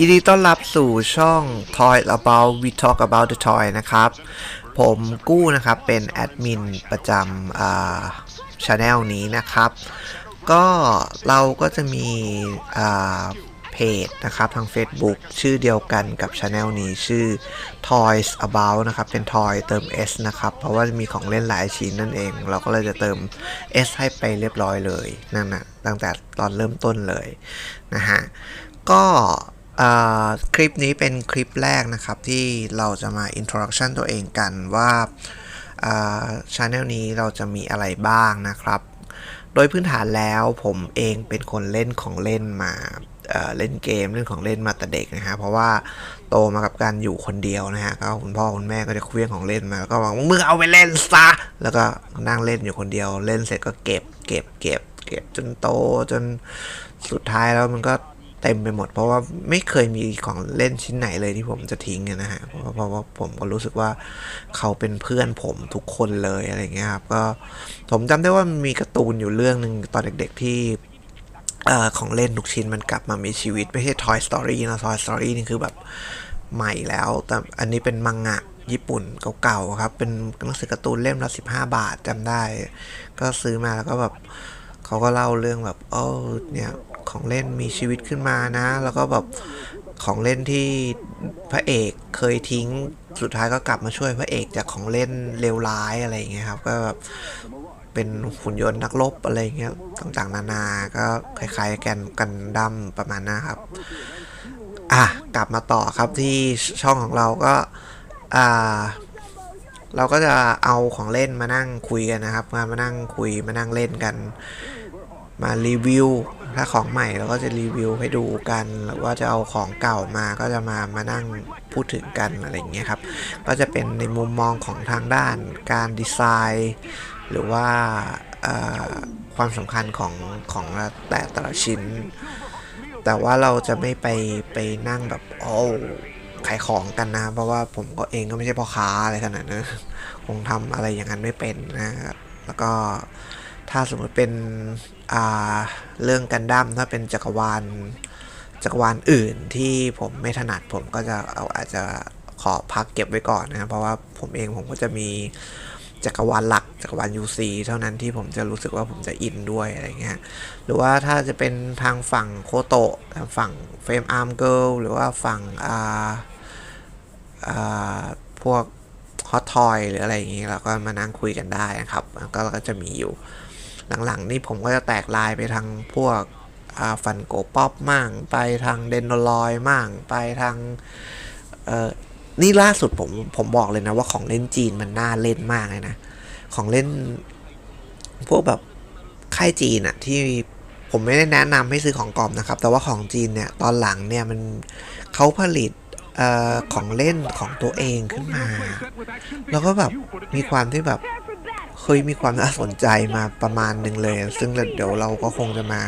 ยินดีต้อนรับสู่ช่อง Toy About We Talk About the Toy นะครับ ผมกู้นะครับ เป็นแอดมินประจำอ่าช anel นี้นะครับ ก็เราก็จะมีอ่าเพจนะครับ ทาง Facebook ชื่อเดียวกันกับช anel นี้ชื่อ Toys About นะครับ เป็น Toy เติม S นะครับ เพราะว่ามีของเล่นหลายชิ้นนั่นเอง เราก็เลยจะเติม S ให้ไปเรียบร้อยเลยนั่นนะตั้งแต่ตอนเริ่มต้นเลยนะฮะก็ คลิปนี้เป็นคลิปแรกนะครับ ที่เราจะมา introduction ตัวเองกันว่าช anel นี้เราจะมีอะไรบ้างนะครับ โดยพื้นฐานแล้วผมเองเป็นคนเล่นของเล่นมาเล่นเกมเล่นของเล่นมาแต่เด็กนะฮะเพราะว่าโตมากับการอยู่คนเดียวนะฮะก็คุณพ่อคุณแม่ก็จะเคลื่องของเล่นมาแล้วก็บอกมึงเอาไปเล่นซะแล้วก็นั่งเล่นอยู่คนเดียว เล่นเสร็จก็เก็บเก็บเก็บเก็บจนโตจนสุดท้ายแล้วมันก็ เต็มไปหมด เพราะว่าไม่เคยมีของเล่นชิ้นไหนเลยที่ผมจะทิ้งนะฮะเพราะเพราะว่าผมก็รู้สึกว่าเขาเป็นเพื่อนผมทุกคนเลยอะไรเงี้ยครับก็ผมจำได้ว่ามีการ์ตูนอยู่เรื่องหนึ่งตอนเด็ก ๆที่เอ่อของเล่นทุกชิ้นมันกลับมามีชีวิต ไม่ใช่ Toy Story นะ Toy Story นี่คือแบบใหม่แล้ว แต่อันนี้เป็นมังงะญี่ปุ่นเก่าๆครับ เป็นหนังสือการ์ตูนเล่มละ15 บาทจำได้ ก็ซื้อมาแล้วก็แบบเขาก็เล่าเรื่องแบบเออเนี่ย ของเล่นมีชีวิตขึ้นมานะ แล้วก็แบบของเล่นที่พระเอกเคยทิ้งสุดท้ายก็กลับมาช่วยพระเอกจากของเล่นเลวร้ายอะไรอย่างเงี้ยครับ ก็แบบเป็นหุ่นยนต์นักรบอะไรเงี้ยต่างๆนานา ก็คล้ายๆกันกันดั้มประมาณนะครับ อะกลับมาต่อครับที่ช่องของเราก็อ่าเราก็จะเอาของเล่นมานั่งคุยกันนะครับ มามานั่งคุยมานั่งเล่นกัน มารีวิว ถ้าของใหม่เราก็จะรีวิวให้ดูกัน หรือว่าจะเอาของเก่ามาก็จะมามานั่งพูดถึงกันอะไรอย่างเงี้ยครับ ก็จะเป็นในมุมมองของทางด้านการดีไซน์ หรือว่าความสำคัญของของแต่แต่ละชิ้น แต่ว่าเราจะไม่ไปไปนั่งแบบโอ้ขายของกันนะ เพราะว่าผมก็เองก็ไม่ใช่พ่อค้าอะไรขนาดนั้นคงทำอะไรอย่างนั้นไม่เป็นนะครับแล้วก็ ถ้าสมมติเป็นเรื่องกันดั้มถ้าเป็นจักรวาลจักรวาลอื่นที่ผมไม่ถนัดผมก็จะเอาอาจจะขอพักเก็บไว้ก่อนนะครับเพราะว่าผมเองผมก็จะมีจักรวาลหลักจักรวาล UC เท่านั้นที่ผมจะรู้สึกว่าผมจะอินด้วยอะไรเงี้ยหรือว่าถ้าจะเป็นทางฝั่งโคโตะทางฝั่งเฟรมอาร์มเกิลหรือว่าฝั่งอ่าอ่าพวกฮอตทอยหรืออะไรอย่างงี้เราก็มานั่งคุยกันได้นะครับก็ก็จะมีอยู่ หลังๆ นี่ผมก็จะแตกลายไปทางพวกฟันโกป๊อปมั่ง ไปทางเดนโนลอยมั่ง ไปทางเออนี่ล่าสุดผมผมบอกเลยนะว่าของเล่นจีนมันน่าเล่นมากเลยนะ ของเล่น พวกแบบค่ายจีนอะที่ผมไม่ได้แนะนำให้ซื้อของกล่อมนะครับ แต่ว่าของจีนเนี่ยตอนหลังเนี่ยมันเขาผลิตออของเล่นของตัวเองขึ้นมา แล้วก็แบบมีความที่แบบ เคยมีความน่าสนใจมาประมาณหนึ่งเลย ซึ่งเดี๋ยวเราก็คงจะมา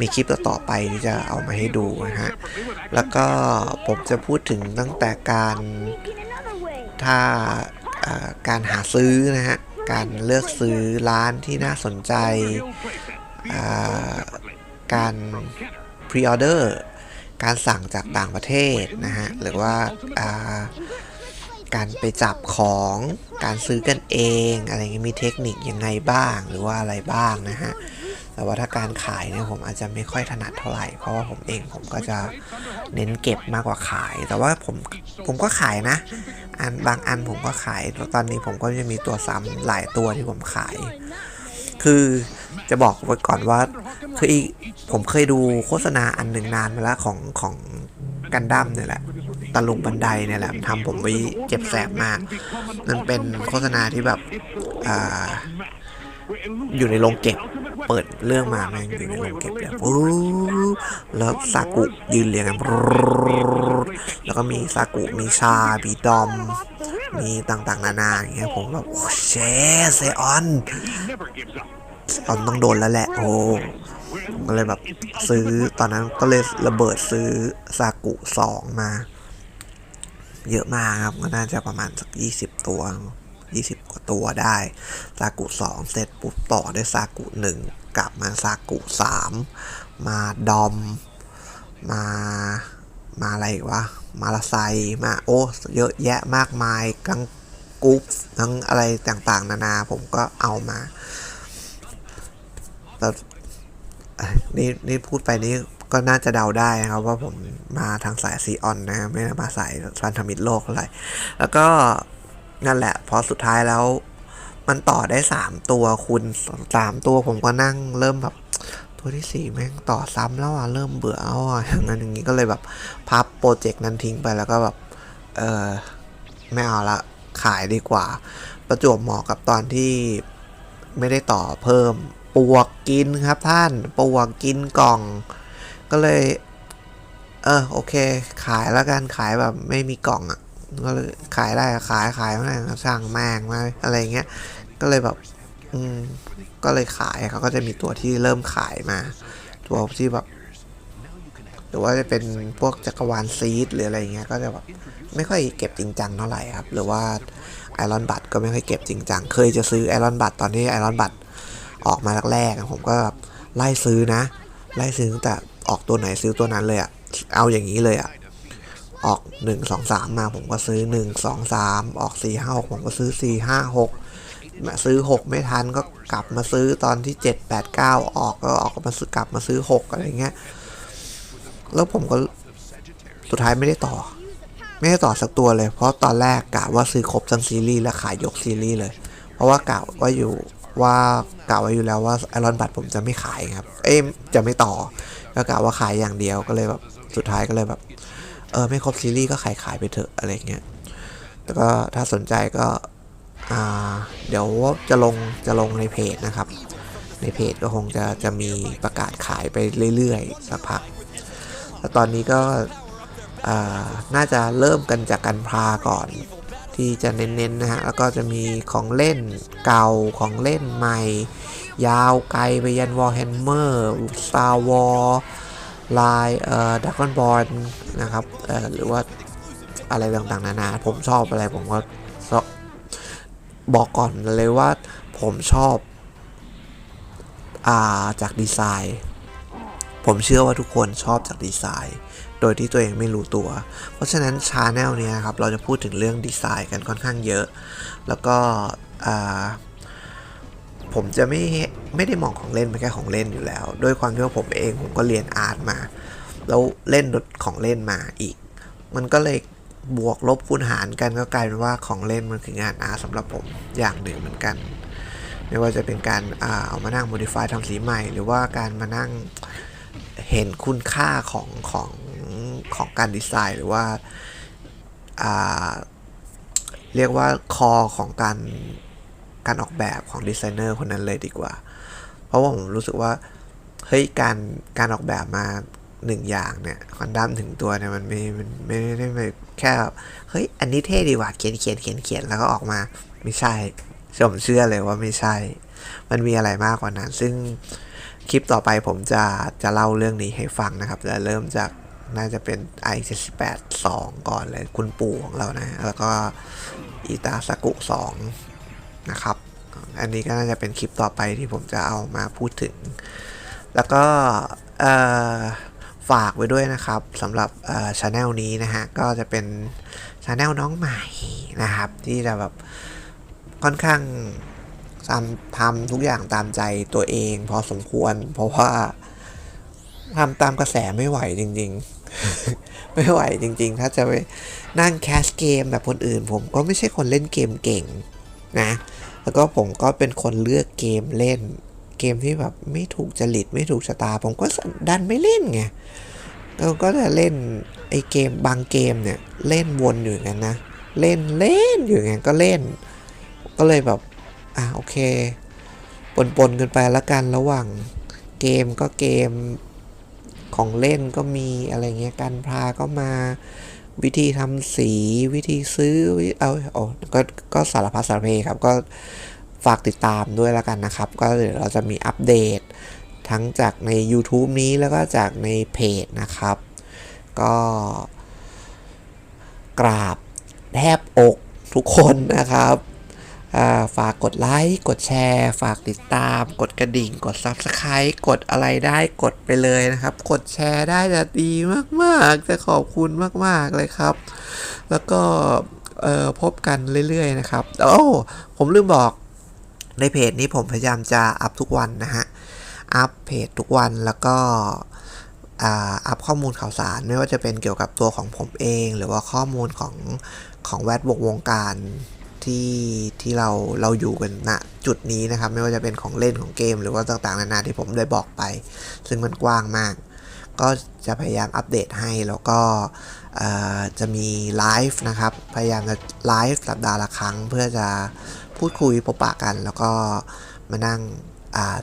มีคลิปต่อๆไปที่จะเอามาให้ดูนะฮะ แล้วก็ผมจะพูดถึงตั้งแต่การถ้าการหาซื้อนะฮะ การเลือกซื้อร้านที่น่าสนใจ การพรีออเดอร์ การสั่งจากต่างประเทศนะฮะ หรือว่าอ่า การไปจับของการซื้อกันเองอะไรเงี้ยมีเทคนิคยังไงบ้างหรือว่าอะไรบ้างนะฮะแต่ว่าถ้าการขายเนี่ยผมอาจจะไม่ค่อยถนัดเท่าไหร่ เพราะว่าผมเองผมก็จะเน้นเก็บมากกว่าขาย แต่ว่าผมผมก็ขายนะ อันบางอันผมก็ขาย ตอนนี้ผมก็จะมีตัวซ้ำหลายตัวที่ผมขาย คือจะบอกไว้ก่อนว่าคือผมเคยดูโฆษณาอันหนึ่งนานมาแล้วของของกันดั้มเนี่ยแหละ ตะลุงบันไดเนี่ยแหละทำผมไว้เจ็บแสบมาก มันเป็นโฆษณาที่แบบอ่าอยู่ในโรงเก็บ เปิดเรื่องมาแม่งอยู่ในโรงเก็บแบบปุ๊บแล้วซากุยืนเรียงกันแล้วก็มีซากุมีชามีดอม มีต่างๆ นานาอย่างเงี้ยผมแบบโอ้เชเซออนเซอนต้องโดนแล้วแหละ โอ้ก็เลยแบบซื้อตอนนั้นก็เลยระเบิดซื้อซากุสองมา เยอะมากครับ ก็น่าจะประมาณสักยี่สิบตัวยี่สิบกว่าตัวได้ซากุสองเสร็จปุ๊บต่อด้วยซากุหนึ่งกลับมาซากุสามมาดอม มามาอะไรวะมาลาไซมาโอ้เยอะแยะมากมายทั้งกุ๊ปทั้งอะไรต่างๆ นานาผมก็เอามาแต่นี่นี่พูดไปนี่ ก็น่าจะเดาได้นะครับว่าผมมาทางสายซีออนนะไม่ได้มาสายพันธมิตรโลกอะไร แล้วก็นั่นแหละ พอสุดท้ายแล้ว มันต่อได้สามตัวคุณสามตัวผมก็นั่งเริ่มแบบตัวที่สี่แม่งต่อซ้ำแล้วอะเริ่มเบื่อแล้วอะอย่างนั้นอย่างนี้ก็เลยแบบพับโปรเจกต์นั้นทิ้งไปแล้วก็แบบ เออไม่เอาละขายดีกว่า ประจวบเหมาะกับตอนที่ไม่ได้ต่อเพิ่ม ปวกกินครับท่าน ปวกกินกล่อง ก็เลยเออโอเค ขายแล้วกันขายแบบไม่มีกล่องอะก็เลยขายได้ขายขายไม่ได้ก็ช่างแม่งมาอะไรเงี้ยก็เลยแบบอืมก็เลยขายเขาก็จะมีตัวที่เริ่มขายมา ตัวที่แบบหรือว่าจะเป็นพวกจักรวาลซีดหรืออะไรเงี้ยก็จะแบบไม่ค่อยเก็บจริงจังเท่าไหร่ครับ หรือว่าไอรอนบัตก็ไม่ค่อยเก็บจริงจังเคยจะซื้อไอรอนบัตตอนที่ไอรอนบัตออกมาแรกๆผมก็แบบไล่ซื้อนะ ไล่ซื้อตั้งแต่ ออกตัวไหนซื้อตัวนั้นเลยอะเอาอย่างนี้เลยอะออกหนึ่งสองสามมาผมก็ซื้อหนึ่งสองสามออกสี่ห้าผมก็ซื้อสี่ห้าหกมาซื้อ 6 ไม่ทันก็กลับมาซื้อตอนที่ 7 8 9 ออกก็ออกมาซื้อกลับมาซื้อ 6 อะไรเงี้ย แล้วผมก็สุดท้ายไม่ได้ต่อ ไม่ได้ต่อสักตัวเลย เพราะตอนแรกกะว่าซื้อครบทั้งซีรีส์และขายยกซีรีส์เลย เพราะว่ากะว่าอยู่ ว่ากะไว้อยู่แล้วว่าไอรอนบัตผมจะไม่ขายครับ เอ้ยจะไม่ต่อ ก็กะว่าขายอย่างเดียวก็เลยแบบสุดท้ายก็เลยแบบ เออไม่ครบซีรีส์ก็ขายขายไปเถอะอะไรเงี้ยแต่ก็ถ้าสนใจก็อ่าเดี๋ยวจะลงจะลงในเพจนะครับ ในเพจก็คงจะจะมีประกาศขายไปเรื่อยๆสักพักแล้วตอนนี้ก็น่าจะเริ่มกันจากกันพาก่อน ที่จะเน้นๆนะฮะ แล้วก็จะมีของเล่นเก่าของเล่นใหม่ ยาวไกลไปยันวอลแฮมเมอร์สตาร์วอลลายเอ่อดักกอนบอลนะครับเอ่อหรือว่าอะไรต่างๆนานา ผมชอบอะไรผมก็บบอกก่อนเลยว่าผมชอบอ่าจากดีไซน์ ผมเชื่อว่าทุกคนชอบจากดีไซน์ โดยที่ตัวเองไม่รู้ตัว เพราะฉะนั้นชาแนลเนี้ยครับเราจะพูดถึงเรื่องดีไซน์กันค่อนข้างเยอะ แล้วก็ผมจะไม่ไม่ได้มองของเล่นเป็นแค่ของเล่นอยู่แล้ว ด้วยความที่ว่าผมเองผมก็เรียนอาร์ตมา แล้วเล่นของเล่นมาอีก มันก็เลยบวกลบคูณหารกันก็กลายเป็นว่าของเล่นมันคืองานอาร์ตสำหรับผมอย่างหนึ่งเหมือนกัน ไม่ว่าจะเป็นการอเอามานั่ง modify ทำสีใหม่ หรือว่าการมานั่งเห็นคุณค่าของของ ของการดีไซน์ หรือว่าาเรียกว่าคอของการการออกแบบของดีไซเนอร์คนนั้นเลยดีกว่า เพราะว่าผมรู้สึกว่าเฮ้ยการการออกแบบมาหนึ่งอย่างเนี่ยคอนดัมถึงตัวเนี่ยมันไม่มันไม่ไม่ได้ไม่แค่แบบเฮ้ยอันนี้เท่ดีว่ะเขียนเขียนเขียนเขียนแล้วก็ออกมาไม่ใช่ผมเชื่อเลยว่าไม่ใช่ มันมีอะไรมากกว่านั้น ซึ่งคลิปต่อไปผมจะจะเล่าเรื่องนี้ให้ฟังนะครับ จะเริ่มจาก น่าจะเป็น i 7 8 2 ก่อนเลยคุณปู่ของเรานะ แล้วก็อีตาสกุ 2 นะครับ อันนี้ก็น่าจะเป็นคลิปต่อไปที่ผมจะเอามาพูดถึง แล้วก็ฝากไว้ด้วยนะครับสำหรับช anel นี้นะฮะ ก็จะเป็นช anel น้องใหม่นะครับ ที่จะแบบค่อนข้างทำทำทุกอย่างตามใจตัวเองพอสมควร เพราะว่าทำตามกระแสไม่ไหวจริง ๆ ไม่ไหวจริง ๆ ถ้าจะไปนั่งแคสเกมแบบคนอื่น ผมก็ไม่ใช่คนเล่นเกมเก่งนะ แล้วก็ผมก็เป็นคนเลือกเกมเล่น เกมที่แบบไม่ถูกจริตไม่ถูกชะตา ผมก็ดันไม่เล่นไงเราก็จะเล่นไอเกมบางเกมเนี่ยเล่นวนอยู่อย่างนั้นนะ เล่นเล่นอยู่อย่างนั้นก็เล่น ก็เลยแบบอะโอเคปนๆกันไปละกันระหว่างเกมก็เกม ของเล่นก็มีอะไรเงี้ยการพาก็มาวิธีทำสีวิธีซื้อเอาเอาก็ก็สารพัดสารเพครับ ก็ฝากติดตามด้วยแล้วกันนะครับ ก็เดี๋ยวเราจะมีอัปเดต ทั้งจากใน YouTube นี้แล้วก็จากในเพจนะครับ ก็กราบแทบอกทุกคนนะครับ ฝากกดไลค์ กดแชร์ ฝากติดตาม กดกระดิ่ง กด Subscribe กดอะไรได้กดไปเลยนะครับ กดแชร์ได้จะดีมากๆ จะขอบคุณมากๆเลยครับ แล้วก็พบกันเรื่อยๆนะครับ โอ้ผมลืมบอกในเพจนี้ผมพยายามจะอัพทุกวันนะฮะ อัพเพจทุกวันแล้วก็อัพข้อมูลข่าวสารไม่ว่าจะเป็นเกี่ยวกับตัวของผมเอง หรือว่าข้อมูลของของแวดวงวงการ ที่ที่เราเราอยู่กันณจุดนี้นะครับ ไม่ว่าจะเป็นของเล่นของเกม หรือว่าต่างๆนานาที่ผมได้บอกไป ซึ่งมันกว้างมาก ก็จะพยายามอัปเดตให้แล้วก็จะมีไลฟ์นะครับ พยายามจะไลฟ์สัปดาห์ละครั้ง เพื่อจะพูดคุยปะปะกัน แล้วก็มานั่ง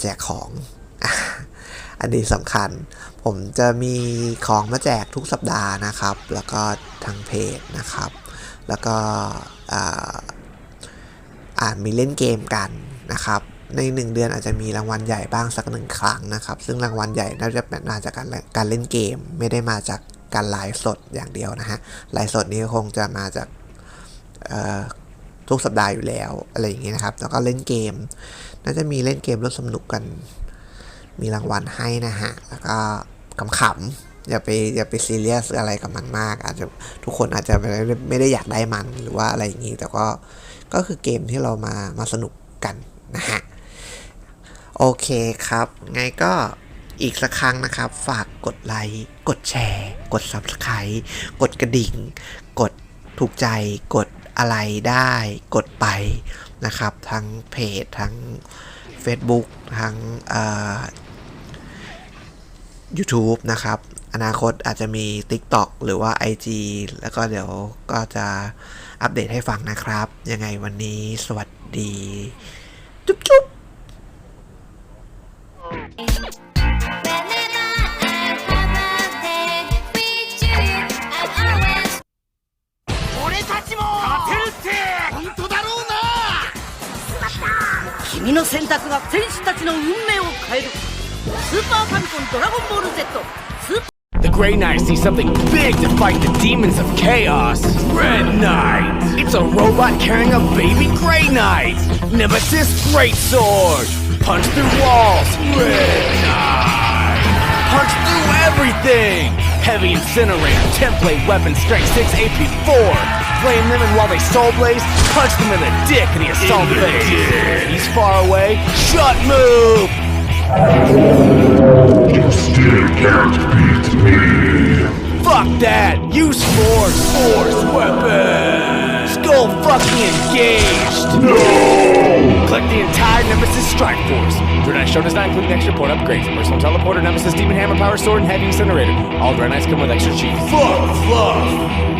แจกของอันนี้สำคัญ ผมจะมีของมาแจกทุกสัปดาห์นะครับ แล้วก็ทางเพจนะครับ แล้วก็ อาอ่ามีเล่นเกมกันนะครับใน 1 เดือนอาจจะมีรางวัลใหญ่บ้างสักหนึ่งครั้งนะครับ ซึ่งรางวัลใหญ่น่าจะมาจากการการเล่นเกม ไม่ได้มาจากการไลฟ์สดอย่างเดียวนะฮะไลฟ์สดนี้คงจะมาจากทุกสัปดาห์อยู่แล้วอะไรอย่างเงี้ยนะครับ แล้วก็เล่นเกม น่าจะมีเล่นเกมร่วมสนุกกัน มีรางวัลให้นะฮะ แล้วก็ขำๆอย่าไปอย่าไปซีเรียสอะไรกับมันมาก อาจจะทุกคนอาจจะไม่ได้ไม่ได้อยากได้มันหรือว่าอะไรอย่างนี้แต่ก็ ก็คือเกมที่เรามามาสนุกกันนะฮะ โอเคครับ ไงก็อีกสักครั้งนะครับ ฝากกดไลค์ กดแชร์ กด Subscribe กดกระดิ่ง กดถูกใจ กดอะไรได้ กดไปนะครับ ทั้งเพจ ทั้ง Facebook ทั้งเอ่อ YouTube นะครับ อนาคตอาจจะมี TikTok หรือว่า IG แล้วก็เดี๋ยวก็จะ อัปเดตให้ฟังนะครับ ยังไงวันนี้สวัสดี จุ๊บจุ๊บ Whenever I have a day with you, I'll always 俺たちも勝てるって本当だろうな君の選択が選手たちの運命を変えるスーパーファミコンドラゴンボール Z スーパー The Grey Knights need something big to fight the demons of chaos. Red Knight! It's a robot carrying a baby Grey Knight! Nemesis Great Sword! Punch through walls! Red Knight! Punch through everything! Heavy Incinerator, Template Weapon, Strength 6, AP 4! Flame them and while they soul blaze, punch them in the dick in the assault phase! He's far away, shut move! Still can't beat me. Fuck that! Use force! Force weapon! Skull fucking engaged! No! Collect the entire Nemesis Strike Force. Dread Knight Show does not include an extra port upgrades. Personal Teleporter, Nemesis Demon Hammer, Power Sword, and Heavy Incinerator. All Dread Knights come with extra cheese. Fuck! Fuck